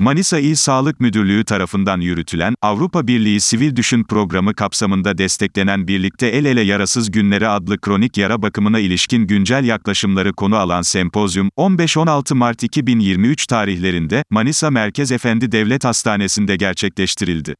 Manisa İl Sağlık Müdürlüğü tarafından yürütülen, Avrupa Birliği Sivil Düşün Programı kapsamında desteklenen Birlikte El Ele Yarasız Günleri adlı kronik yara bakımına ilişkin güncel yaklaşımları konu alan sempozyum, 15-16 Mart 2023 tarihlerinde, Manisa Merkez Efendi Devlet Hastanesi'nde gerçekleştirildi.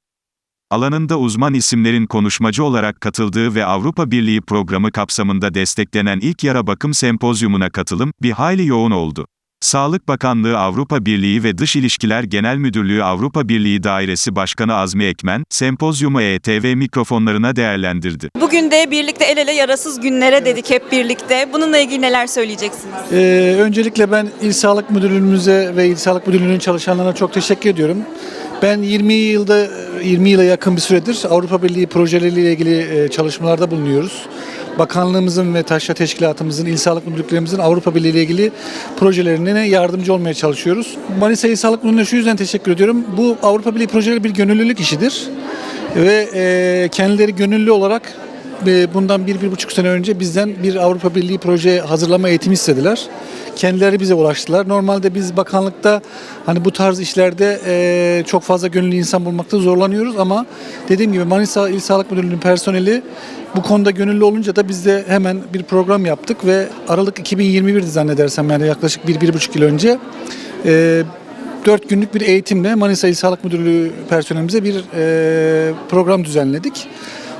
Alanında uzman isimlerin konuşmacı olarak katıldığı ve Avrupa Birliği programı kapsamında desteklenen ilk yara bakım sempozyumuna katılım, bir hayli yoğun oldu. Sağlık Bakanlığı Avrupa Birliği ve Dış İlişkiler Genel Müdürlüğü Avrupa Birliği Dairesi Başkanı Azmi Ekmen, sempozyumu ETV mikrofonlarına değerlendirdi. Bugün de birlikte el ele yarasız günlere dedik hep birlikte. Bununla ilgili neler söyleyeceksiniz? Ee, öncelikle ben İl Sağlık Müdürlüğümüze ve İl Sağlık Müdürlüğü'nün çalışanlarına çok teşekkür ediyorum. Ben 20 yılda 20 yıla yakın bir süredir Avrupa Birliği projeleriyle ilgili e, çalışmalarda bulunuyoruz. Bakanlığımızın ve taşra teşkilatımızın, İl Sağlık Müdürlüklerimizin Avrupa Birliği ile ilgili projelerine yardımcı olmaya çalışıyoruz. Manisa İl Sağlık Müdürlüğü'ne şu yüzden teşekkür ediyorum. Bu Avrupa Birliği projeleri bir gönüllülük işidir. Ve e, kendileri gönüllü olarak bundan bir, bir buçuk sene önce bizden bir Avrupa Birliği proje hazırlama eğitimi istediler. Kendileri bize ulaştılar. Normalde biz bakanlıkta hani bu tarz işlerde e, çok fazla gönüllü insan bulmakta zorlanıyoruz ama dediğim gibi Manisa İl Sağlık Müdürlüğü'nün personeli bu konuda gönüllü olunca da biz de hemen bir program yaptık ve Aralık 2021'di zannedersem yani yaklaşık bir, bir buçuk yıl önce e, 4 günlük bir eğitimle Manisa İl Sağlık Müdürlüğü personelimize bir e, program düzenledik.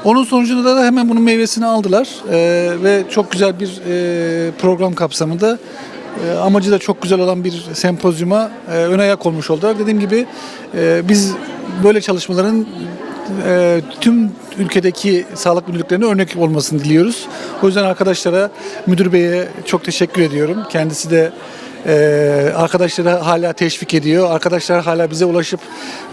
Onun sonucunda da hemen bunun meyvesini aldılar E, ve çok güzel bir e, program kapsamında e, amacı da çok güzel olan bir sempozyuma e, ön ayak olmuş oldular. Dediğim gibi e, biz böyle çalışmaların e, tüm ülkedeki sağlık müdürlüklerine örnek olmasını diliyoruz. O yüzden arkadaşlara, müdür beye çok teşekkür ediyorum. Kendisi de e, arkadaşları hala teşvik ediyor. Arkadaşlar hala bize ulaşıp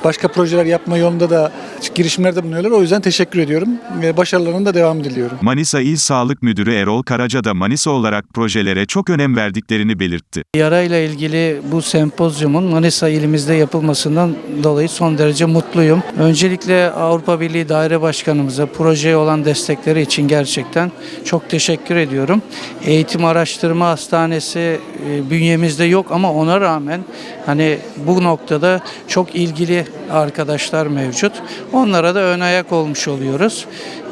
başka projeler yapma yolunda da girişimlerde bulunuyorlar. O yüzden teşekkür ediyorum. E, başarılarının da devamını diliyorum. Manisa İl Sağlık Müdürü Erol Karaca da Manisa olarak projelere çok önem verdiklerini belirtti. Yara ile ilgili bu sempozyumun Manisa ilimizde yapılmasından dolayı son derece mutluyum. Öncelikle Avrupa Birliği Daire Başkanımıza projeye olan destekleri için gerçekten çok teşekkür ediyorum. Eğitim Araştırma Hastanesi e, bünyemizde yok ama ona rağmen hani bu noktada çok ilgili arkadaşlar mevcut. Onlara da ön ayak olmuş oluyoruz.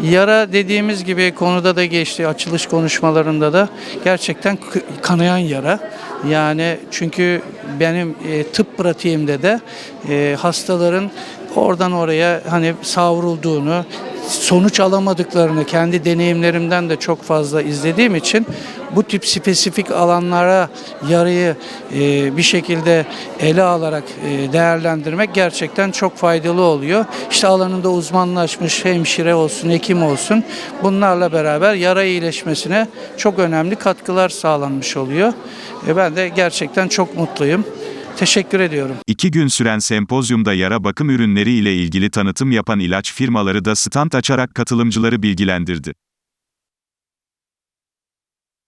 Yara dediğimiz gibi konuda da geçti açılış konuşmalarında da gerçekten kanayan yara. Yani çünkü benim e, tıp pratiğimde de e, hastaların oradan oraya hani savrulduğunu, sonuç alamadıklarını kendi deneyimlerimden de çok fazla izlediğim için bu tip spesifik alanlara yarayı e, bir şekilde ele alarak e, değerlendirmek gerçekten çok faydalı oluyor. İşte alanında uzmanlaşmış hemşire olsun, hekim olsun bunlarla beraber yara iyileşmesine çok önemli katkılar sağlanmış oluyor. E, ben de gerçekten çok mutluyum. Teşekkür ediyorum. İki gün süren sempozyumda yara bakım ürünleri ile ilgili tanıtım yapan ilaç firmaları da stand açarak katılımcıları bilgilendirdi.